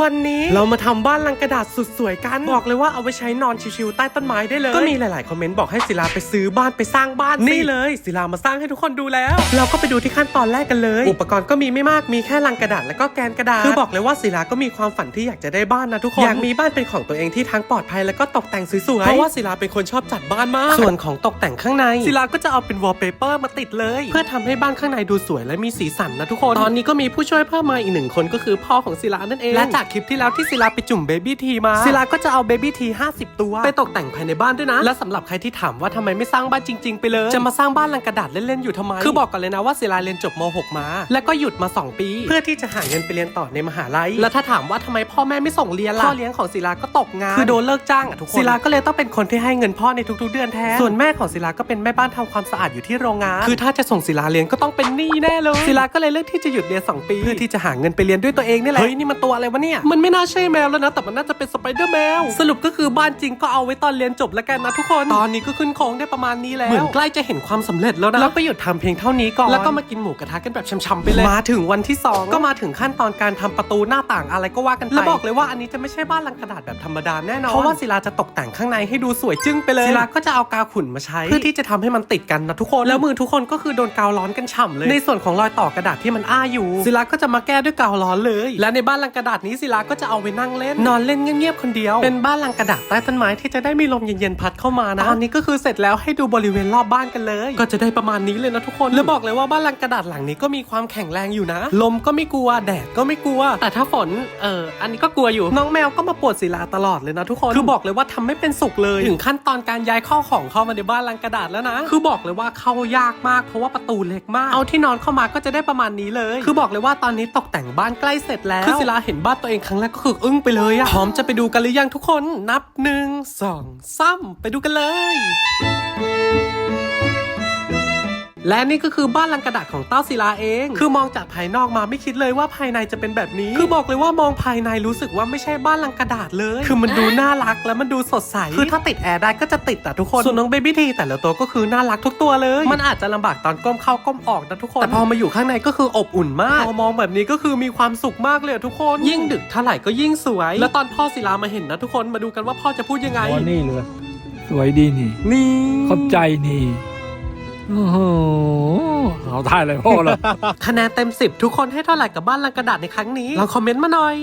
วันนี้เรามาทำบ้านลังกระดาษสุดสวยกัน บอกเลยว่าเอาไว้ใช้นอนชิวๆใต้ต้นไม้ได้เลย ก็มีหลายๆ คอมเมนต์บอกให้ศิลาไปซื้อบ้านไปสร้างบ้านนี่เลย ศิลามาสร้างให้ทุกคนดูแล้ว เราก็ไปดูที่ขั้นตอนแรกกันเลย อุปกรณ์ก็มีไม่มากมีแค่ลังกระดาษแล้วก็แกนกระดาษคือบอกเลยว่าศิลาก็มีความฝันที่อยากจะได้บ้านนะทุกคนอยากมีบ้านเป็นของตัวเองที่ทั้งปลอดภัยแล้วก็ตกแต่งสวยๆเพราะว่าศิลาเป็นคนชอบจัดบ้านมากส่วนของตกแต่งข้างในศิลาก็จะเอาเป็นวอลเปเปอร์มาติดเลย เพื่อทำให้บ้านข้างในดูสวยและมีสีสันนะทุกคน ตอนนี้ก็มีผู้ช่วยเพิ่มมาอีกหนึ่งคนก็คือพ่อของศิลานั่นเองและจากคลิปที่แล้วที่ศิลาไปจุ่มเบบี้ทีมาศิลาก็จะเอาเบบี้ที50 ตัว ไปตกแต่งภายในบ้านด้วยนะ และสำหรับใครที่ถามว่าทำไมไม่สร้างบ้านจริง ๆ ไปเลย จะมาสร้างบ้านลังกระดาษเล่นๆอยู่ทำไม คือบอกก่อนเลยนะว่าศิลาเรียนจบม .6 มา แล้วก็หยุดมา 2 ปี เพื่อที่จะหาเงินไปเรียนต่อในมหาลัย แล้วถ้าถามว่าทำไมพ่อแม่ไม่ส่งเรียนล่ะพ่อเลี้ยงของศิลาก็ตกงานคือโดนเลิกจ้างอะทุกคนศิลาก็เลยต้องเป็นคนที่ให้เงินพ่อในทุกๆเดือนแทนส่วนแม่ของศิลาก็เป็นแม่บ้านทำความสะอาดอยู่ที่โรงงาน คือถ้าจะส่งศิลาเรียนก็ต้องเป็นหนี้แน่เลยศิลาก็เลยเลือกที่จะหยุดเรียน2ปี เพื่อที่จะหาเงินไปเรียนด้วยตัวเองนี่แหละเฮ้ยนี่มันตัวอะไรวะเนี่ยมันไม่น่าใช่แมวแล้วนะ แต่มันน่าจะเป็นสไปเดอร์แมว สรุปก็คือบ้านจริงก็เอาไว้ตอนเรียนจบแล้วกันนะทุกคน ตอนนี้ก็ขึ้นโค้งได้ประมาณนี้แล้ว เหมือนใกล้จะเห็นความสำเร็จแล้วนะ แล้วก็หยุดทำเพียงเท่านี้ก่อน แล้วก็มากินหมูกระทะกันแบบช่ำๆไปเลย มาถึงวันที่ 2 ก็มาถึงขั้นตอนการทำประตูหน้าต่างอะไรก็ว่ากันไป แล้วบอกเลยว่าอันนี้จะไม่ใช่บ้านลังกระดาษแบบธรรมดาแน่นอน เพราะว่าศิลาจะตกแต่งข้างในให้ดูสวยจึ้งไปเลยศิลาก็จะเอากาวขุ่นมาใช้ เพื่อที่จะทำให้มันติดกันนะทุกคน แล้วมือทุกคนก็คือโดนกาวร้อนกันฉ่ำเลย ในส่วนของรอยต่อกระดาษที่มันอ้าอยู่ศิลาก็จะมาแก้ด้วยกาวร้อนเลย และในบ้านลังกระดาษนี้ศิลาก็จะเอาไปนั่งเล่น นอนเล่นเงียบๆคนเดียว เป็นบ้านลังกระดาษใต้ต้นไม้ที่จะได้มีลมเย็นๆพัดเข้ามานะตอนนี้ก็คือเสร็จแล้วให้ดูบริเวณรอบบ้านกันเลย ก็จะได้ประมาณนี้เลยนะทุกคนแล้วบอกเลยว่าบ้านลังกระดาษหลังนี้ก็มีความแข็งแรงอยู่นะ ลมก็ไม่กลัวแดดก็ไม่กลัว แต่ถ้าฝนเอออันนี้ก็กลัวอยู่น้องแมวก็มาปวดศิลาตลอดเลยนะทุกคนคือบอกเลยว่าทำไม่เป็นสุขเลยถึงขั้นตอนการย้ายข้าวของเข้ามาในบ้านลังกระดาษแล้วนะ คือบอกเลยว่าเข้ายากมากเพราะว่าประตูเล็กมาก เอาที่นอนเข้ามาก็จะได้ประมาณนี้เลย คือบอกเลยว่าตอนนี้ตกแต่งบ้านใกล้เสร็จแล้วคือศิลาเห็นบ้านตัวเองครั้งแรกก็คืออึ้งไปเลยอะพร้อมจะไปดูกันหรือยังทุกคนนับหนึ่งสองสามไปดูกันเลย และนี่ก็คือบ้านลังกระดาษของเต้าศิลาเอง คือมองจากภายนอกมาไม่คิดเลยว่าภายในจะเป็นแบบนี้ คือบอกเลยว่ามองภายในรู้สึกว่าไม่ใช่บ้านลังกระดาษเลย คือมันดูน่ารักและมันดูสดใส คือถ้าติดแอร์ได้ก็จะติดอะทุกคน ส่วนน้องเบบี้ทีแต่ละตัวก็คือน่ารักทุกตัวเลย มันอาจจะลำบากตอนก้มเข้าก้มออกนะทุกคน แต่พอมาอยู่ข้างในก็คืออบอุ่นมาก พอมองแบบนี้ก็คือมีความสุขมากเลยอะทุกคน ยิ่งดึกเท่าไหร่ก็ยิ่งสวย แล้วตอนพ่อศิลามาเห็นนะทุกคน มาดูกันว่าพ่อจะพูดยังไงอ๋อนี่เลย สวยดีนี่ นี่ ขอบใจนี่ โอ้โหเอาได้เลยพ่อเลย คะแนนเต็ม 10 ทุกคนให้เท่าไหร่กับบ้านลังกระดาษในครั้งนี้ลองคอมเมนต์มาหน่อย